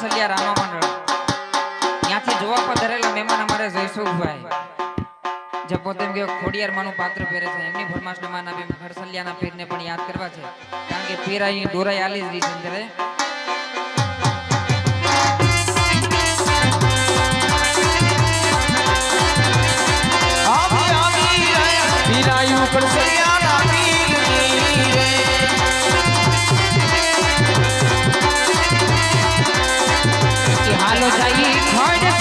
ખરસલિયા રામા મંડળ. ત્યાંથી જોવા પર ધરેલા મહેમાન અમારે જયસુખભાઈ. જે પોતે કે ખોડિયાર માનું પાત્ર પહેરે છે. એમની ફરમાશ નમાના બે ખરસલિયાના પીરને પણ યાદ કરવા છે. કારણ કે પીર અહીં દોરાઈ આલી જ રહી છે চলো যাই ঘরে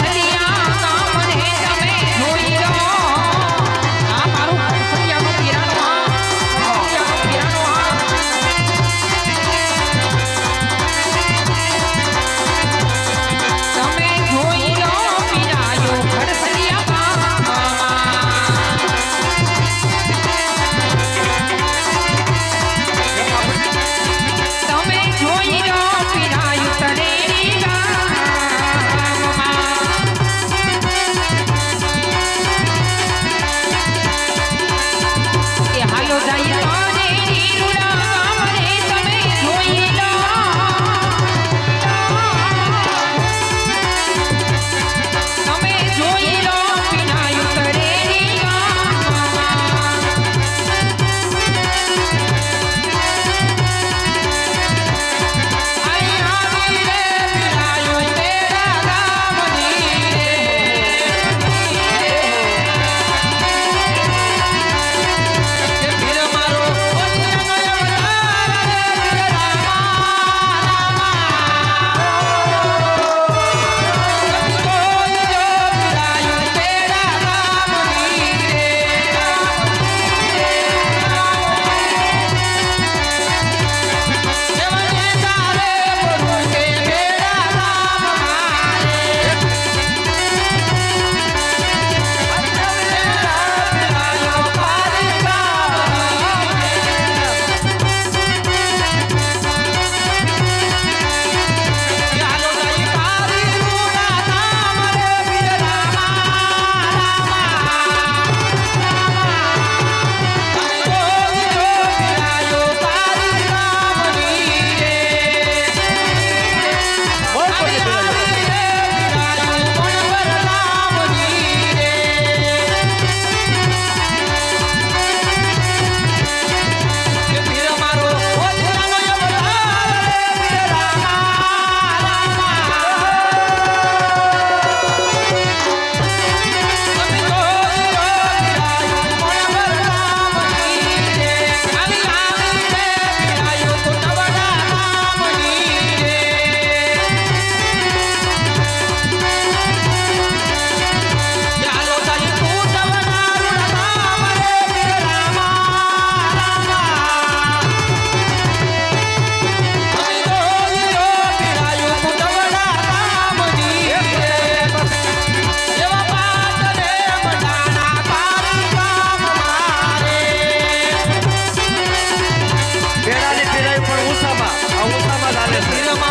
પણ ઉષામાં. ઉષામાં ચાલે છે.